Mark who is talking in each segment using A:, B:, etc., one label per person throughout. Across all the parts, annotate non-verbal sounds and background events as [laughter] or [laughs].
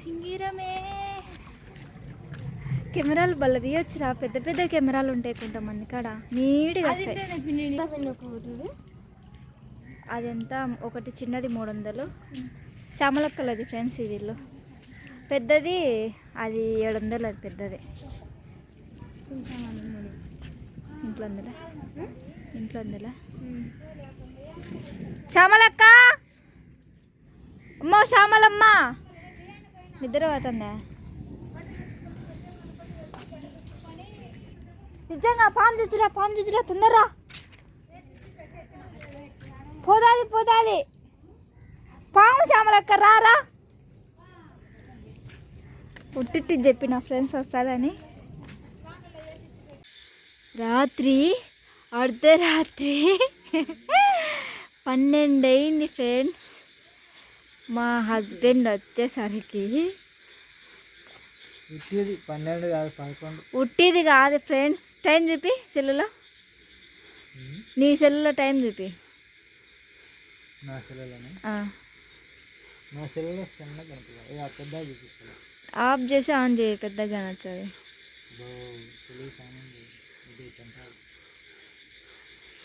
A: సింగిరమే. కెమెరాలు బల్ల తీయొచ్చురా. పెద్ద పెద్ద కెమెరాలు ఉంటాయి కొంతమంది కాడ. నీట్గా అదంతా? ఒకటి చిన్నది మూడు వందలు శ్యామలక్కలది ఫ్రెండ్స్ ఇది ఇల్లు. పెద్దది అది ఏడు వందలు అది పెద్దది. ఇంట్లో ఉందిలే ఇంట్లో ఉందిలే శ్యామలక్క! అమ్మో శ్యామలమ్మ! నిద్ర పోతుందా? నిజంగా పాము చూసిరా పాము చూసిరా తొందరరా. పోదాది పోదాది పాము శ్యామలక్క రారా ఉట్టిట్టి చెప్పిన ఫ్రెండ్స్ వస్తారని. రాత్రి అర్ధరాత్రి. పన్నెండు అయింది ఫ్రెండ్స్. మా హస్బెండ్ వచ్చేసరికి
B: ఇచ్చేది పన్నెండు కాదు పదకొండు.
A: ఉట్టిది కాదు ఫ్రెండ్స్ టైం చూపి సెల్లులో. నీ సెల్లులో టైం చూపి.
B: నా సెలవులోనే
A: ఆ.
B: నా ఇది ఆ పెద్ద
A: ఆఫ్ చేసి ఆన్ చేయి పెద్దగా నచ్చది.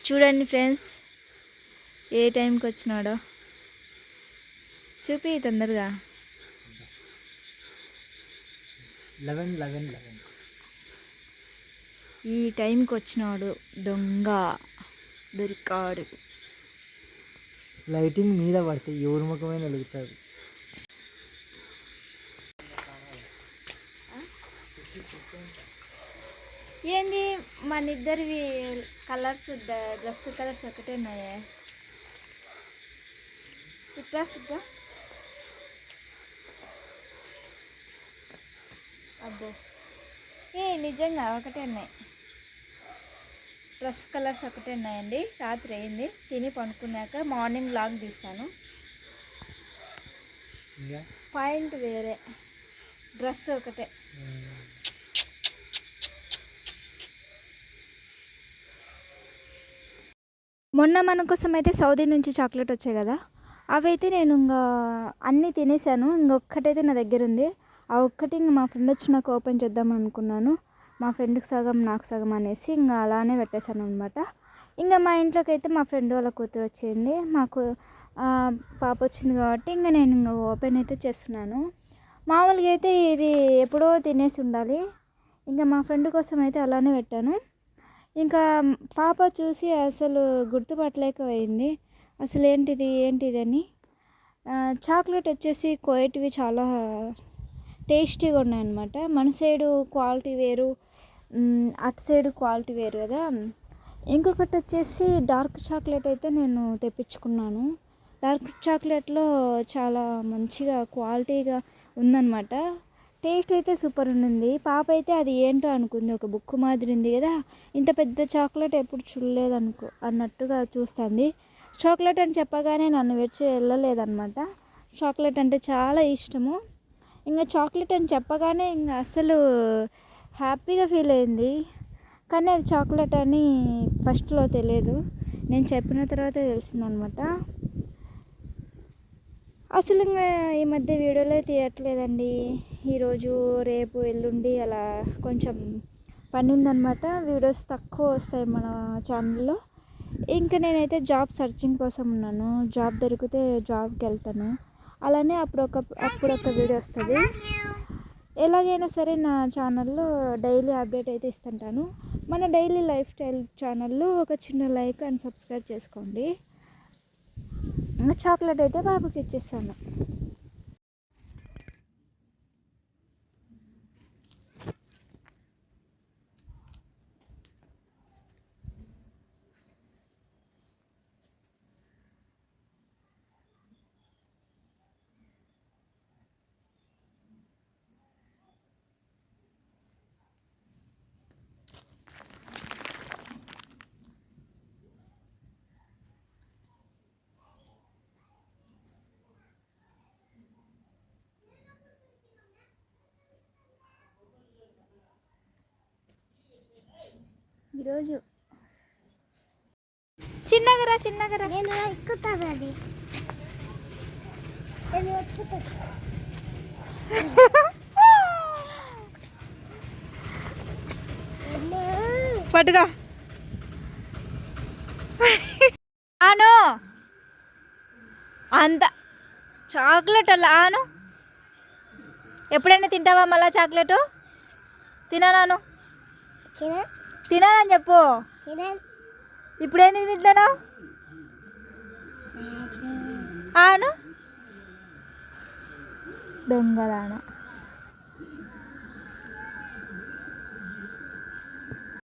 A: చూడండి ఫ్రెండ్స్ ఏ టైంకి వచ్చినాడో. చూపి తొందరగా.
B: Eleven eleven eleven.
A: ఈ టైంకి వచ్చినాడు దొంగ దొరికాడు.
B: లైటింగ్ మీద పడితే ఎవరి ముఖమైన వెలుగుతుంది.
A: ఏంది? మన ఇద్దరివి కలర్స్ డ్రెస్ కలర్స్ ఒకటే ఉన్నాయే. ఇట్లా సిద్ధా? అబ్బో. ఏ నిజంగా ఒకటే ఉన్నాయి. డ్రెస్ కలర్స్ ఒకటే ఉన్నాయండి. రాత్రి అయింది. తిని పనుకున్నాక మార్నింగ్ లాగ్ తీస్తాను. పాయింట్ వేరే. డ్రెస్ ఒకటే. మొన్న మన కోసం అయితే సౌదీ నుంచి చాక్లెట్ వచ్చాయి కదా. అవైతే నేను ఇంకా అన్నీ తినేసాను. ఇంకొక్కటైతే నా దగ్గర ఉంది. ఆ ఒక్కటి ఇంకా మా ఫ్రెండ్ వచ్చి నాకు ఓపెన్ చేద్దాం అనుకున్నాను. మా ఫ్రెండ్కి సగం నాకు సగం అనేసి ఇంకా అలానే పెట్టేశాను అనమాట ఇంకా మా ఇంట్లోకి అయితే మా ఫ్రెండ్ వాళ్ళ కూతురు వచ్చింది. మాకు పాప వచ్చింది కాబట్టి ఇంకా నేను ఇంకా ఓపెన్ అయితే చేస్తున్నాను. మామూలుగా అయితే ఇది ఎప్పుడో తినేసి ఉండాలి. ఇంకా మా ఫ్రెండ్ కోసం అయితే అలానే పెట్టాను. ఇంకా పాప చూసి అసలు గుర్తుపట్టలేకపోయింది. అసలు ఏంటిది ఏంటిది అని చాక్లెట్ వచ్చేసి కోయటివి చాలా టేస్టీగా ఉన్నాయన్నమాట. మన సైడు క్వాలిటీ వేరు. అటు సైడు క్వాలిటీ వేరు కదా. ఇంకొకటి వచ్చేసి డార్క్ చాక్లెట్ అయితే నేను తెప్పించుకున్నాను. డార్క్ చాక్లెట్లో చాలా మంచిగా క్వాలిటీగా ఉందన్నమాట. టేస్ట్ అయితే సూపర్ ఉండింది. పాప అయితే అది ఏంటో అనుకుంది. ఒక బుక్ మాదిరి ఉంది కదా. ఇంత పెద్ద చాక్లెట్ ఎప్పుడు చూడలేదు అనుకో అన్నట్టుగా చూస్తుంది. చాక్లెట్ అని చెప్పగానే నన్ను విడిచి వెళ్ళలేదన్నమాట. చాక్లెట్ అంటే చాలా ఇష్టము. ఇంకా చాక్లెట్ అని చెప్పగానే ఇంకా అసలు హ్యాపీగా ఫీల్ అయింది. కానీ అది చాక్లెట్ అని ఫస్ట్లో తెలియదు. నేను చెప్పిన తర్వాత తెలిసిందనమాట. అసలు ఇంకా ఈ మధ్య వీడియోలో తీయట్లేదండి. ఈరోజు రేపు ఎల్లుండి అలా కొంచెం పని ఉందన్నమాట వీడియోస్ తక్కువ వస్తాయి మన ఛానల్లో. ఇంకా నేనైతే జాబ్ సర్చింగ్ కోసం ఉన్నాను. జాబ్ దొరికితే జాబ్కి వెళ్తాను. అలానే అప్పుడు ఒక అప్పుడు ఒక వీడియో వస్తుంది. ఎలాగైనా సరే నా ఛానల్లో డైలీ అప్డేట్ అయితే ఇస్తుంటాను. మన డైలీ లైఫ్ స్టైల్ ఛానల్లో ఒక చిన్న లైక్ అండ్ సబ్స్క్రైబ్ చేసుకోండి. చాక్లెట్ అయితే బాబుకి ఇచ్చేస్తాను ఈరోజు. చిన్నగరా చిన్నగరా.
C: నేను ఎక్కుతాను అది నేను [laughs]
A: పట్టుకో. ఆను. అంత చాక్లెట్ అలా ఆను. ఎప్పుడైనా తింటావా మళ్ళా చాక్లెట్? తినాను తినానని చెప్పు. ఇప్పుడేంది తింటాను? ఆను. దొంగదాన.